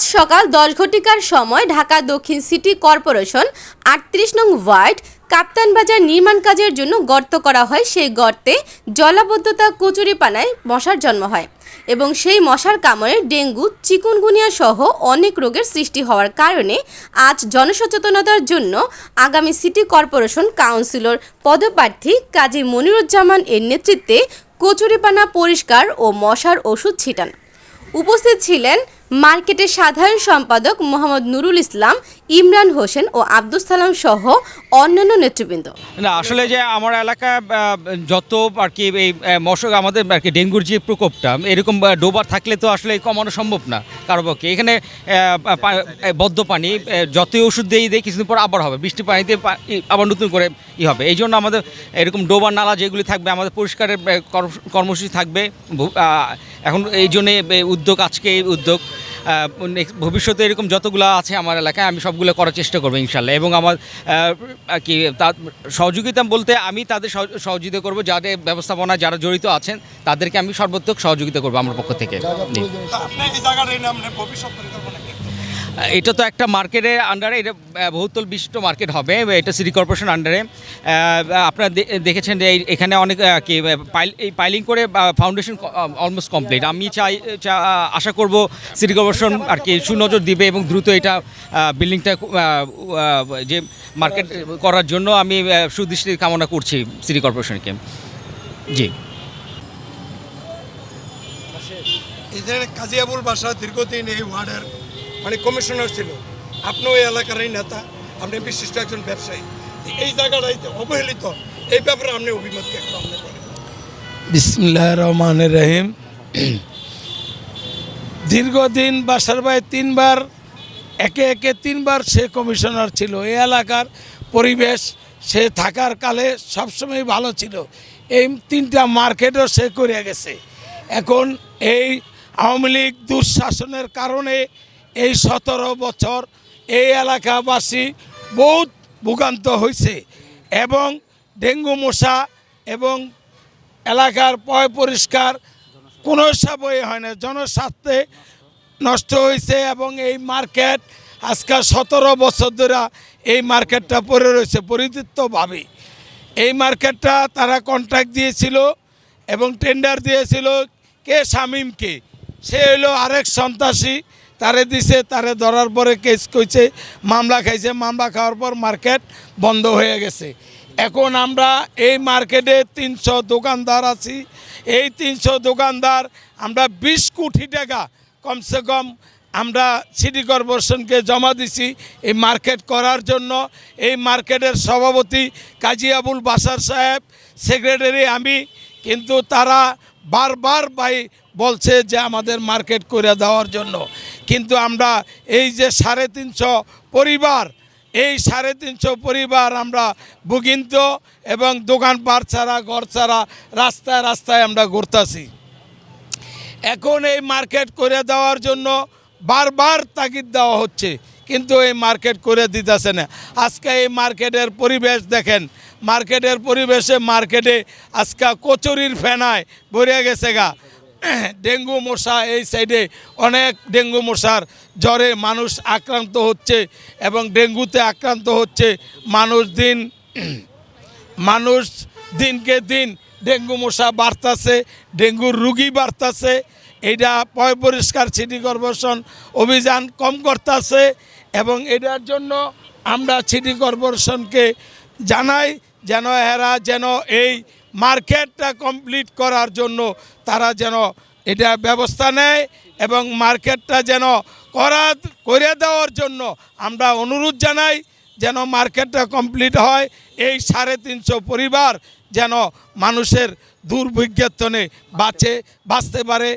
আজ সকাল দশ ঘটিকার সময় ঢাকা দক্ষিণ সিটি কর্পোরেশন আটত্রিশ নং ওয়ার্ড কাপ্তান বাজার নির্মাণ কাজের জন্য গর্ত করা হয়। সেই গর্তে জলাবদ্ধতা কচুরিপানায় মশার জন্ম হয় এবং সেই মশার কামড়ে ডেঙ্গু, চিকুনগুনিয়া সহ অনেক রোগের সৃষ্টি হওয়ার কারণে আজ জনসচেতনতার জন্য আগামী সিটি কর্পোরেশন কাউন্সিলর পদপ্রার্থী কাজী মনিরুজ্জামান এর নেতৃত্বে কচুরিপানা পরিষ্কার ও মশার ওষুধ ছিটান। উপস্থিত ছিলেন মার্কেটের সাধারণ সম্পাদক মোহাম্মদ নুরুল ইসলাম ইমরান হোসেন ও আব্দুল সালাম সহ অন্যান্য নেতৃবৃন্দ। না আসলে যে আমার এলাকায় আহ, যত আর কি এই মশক আমাদের আর কি ডেঙ্গুর যে প্রকোপটা এরকম ডোবার থাকলে তো আসলে কমানো সম্ভব না কারও পক্ষে। এখানে বদ্ধ পানি যতই ওষুধ দিয়ে দেয় কিছুদিন পর আবার হবে। বৃষ্টি পানিতে আবার নতুন করে ই হবে। এই জন্য আমাদের এরকম ডোবার নালা যেগুলি থাকবে আমাদের পরিষ্কারের কর্ম- কর্মসূচি থাকবে। এখন এই জন্যে উদ্যোগ আজকে এই উদ্যোগ। ভবিষ্যতে এরকম যতগুলো আছে আমার এলাকায়, আমি সবগুলো করার চেষ্টা করব ইনশাল্লাহ এবং আমার কি তার সহযোগিতা বলতে আমি তাদের সহযোগিতা করব, যাদের ব্যবস্থাপনা যারা জড়িত আছেন, তাদেরকে আমি সর্বোত্তক সহযোগিতা করব আমার পক্ষ থেকে। এটা তো একটা মার্কেটের আন্ডারে এটা বহুতল বিশিষ্ট মার্কেট হবে এটা সিটি কর্পোরেশন আন্ডারে আপনারা দেখেছেন যে এখানে অনেক কি পাইল এই পাইলিং করে ফাউন্ডেশন অলমোস্ট কমপ্লিট আমি চাই আশা করব সিটি কর্পোরেশন আর কি সুনজর দিবে এবং দ্রুত এটা বিল্ডিংটা যে মার্কেট করার জন্য আমি আহ, সুদৃষ্টি কামনা করছি সিটি কর্পোরেশনকে জি। কাজিয়াবুল বাসা দীর্ঘদিন এই ওয়ার্ডের মানে কমিশনার ছিল। আপনিও এই এলাকারই নেতা, আপনি বিশিষ্ট একজন ব্যবসায়ী। এই জায়গাটাই অবহেলিত। এই ব্যাপারে আপনি অভিমত একটু আপনি বলেন। বিসমুল্লাহ রহমান রহিম। দীর্ঘদিন বাসার ভাই তিনবার, একে একে তিনবার সে কমিশনার ছিল। এই এলাকার পরিবেশ, সে থাকার কালে সবসময় ভালো ছিল। এই তিনটা মার্কেটও সে করে গেছে। এখন এই আওয়ামী লীগ দুঃশাসনের কারণে এই সতেরো বছর এই এলাকাবাসী বহুত ভোগান্ত হয়েছে এবং ডেঙ্গু মশা এবং এলাকার পয় পরিষ্কার কোনো হিসাবে হয় না। জনস্বার্থে নষ্ট হয়েছে এবং এই মার্কেট আজকে সতেরো বছর ধরে এই মার্কেটটা পড়ে রয়েছে পরিচিতভাবে। এই মার্কেটটা তারা কন্ট্রাক্ট দিয়েছিল এবং টেন্ডার দিয়েছিল কে শামিমকে। সে হলো আরেক সন্ত্রাসী। তারে দিছে, তারে ধরার পরে কেস কইছে, মামলা খাইছে, মামলা খাওয়ার পর মার্কেট বন্ধ হয়ে গেছে। এখন আমরা এই মার্কেটে তিনশো দোকানদার আছি। এই তিনশো দোকানদার, আমরা বিশ কোটি টাকা কমসে কম আমরা সিটি কর্পোরেশনকে জমা দিছি এই মার্কেট করার জন্য। এই মার্কেটের সভাপতি কাজী আবুল বাসার সাহেব সেক্রেটারি আমি, কিন্তু তারা বারবার ভাই বলছে যে আমাদের মার্কেট করে দেওয়ার জন্য। কিন্তু আমরা এই যে সাড়ে তিনশো পরিবার, এই সাড়ে তিনশো পরিবার আমরা ভুগিন্ত এবং দোকানপাট ছাড়া, ঘর ছাড়া রাস্তায় রাস্তায় আমরা ঘুরতাছি। এখন এই মার্কেট করে দেওয়ার জন্য বারবার তাগিদ দেওয়া হচ্ছে, কিন্তু এই মার্কেট করে দিতেছে না। আজকে এই মার্কেটের পরিবেশ দেখেন, মার্কেটের পরিবেশে মার্কেটে আজকে কচুরির ফেনায় ভরে গেছে গা। ডেঙ্গু মশা এই সাইডে অনেক ডেঙ্গু মশার জ্বরে মানুষ আক্রান্ত হচ্ছে এবং ডেঙ্গুতে আক্রান্ত হচ্ছে মানুষ দিন, মানুষ দিনকে দিন ডেঙ্গু মশা বাড়তাছে ডেঙ্গুর রুগী বাড়তাছে এইটা পয় পরিষ্কার সিটি কর্পোরেশন অভিযান কম করতেছে এবং এটার জন্য আমরা সিটি কর্পোরেশনকে জানাই যেন এরা যেন এই মার্কেটটা কমপ্লিট করার জন্য তারা যেন এটা ব্যবস্থা নেয় এবং মার্কেটটা যেন করা, করে দেওয়ার জন্য আমরা অনুরোধ জানাই যেন মার্কেটটা কমপ্লিট হয়। এই সাড়ে তিনশো পরিবার যেন মানুষের দুর্ভিজ্ঞাতনে বাঁচে, বাঁচতে পারে।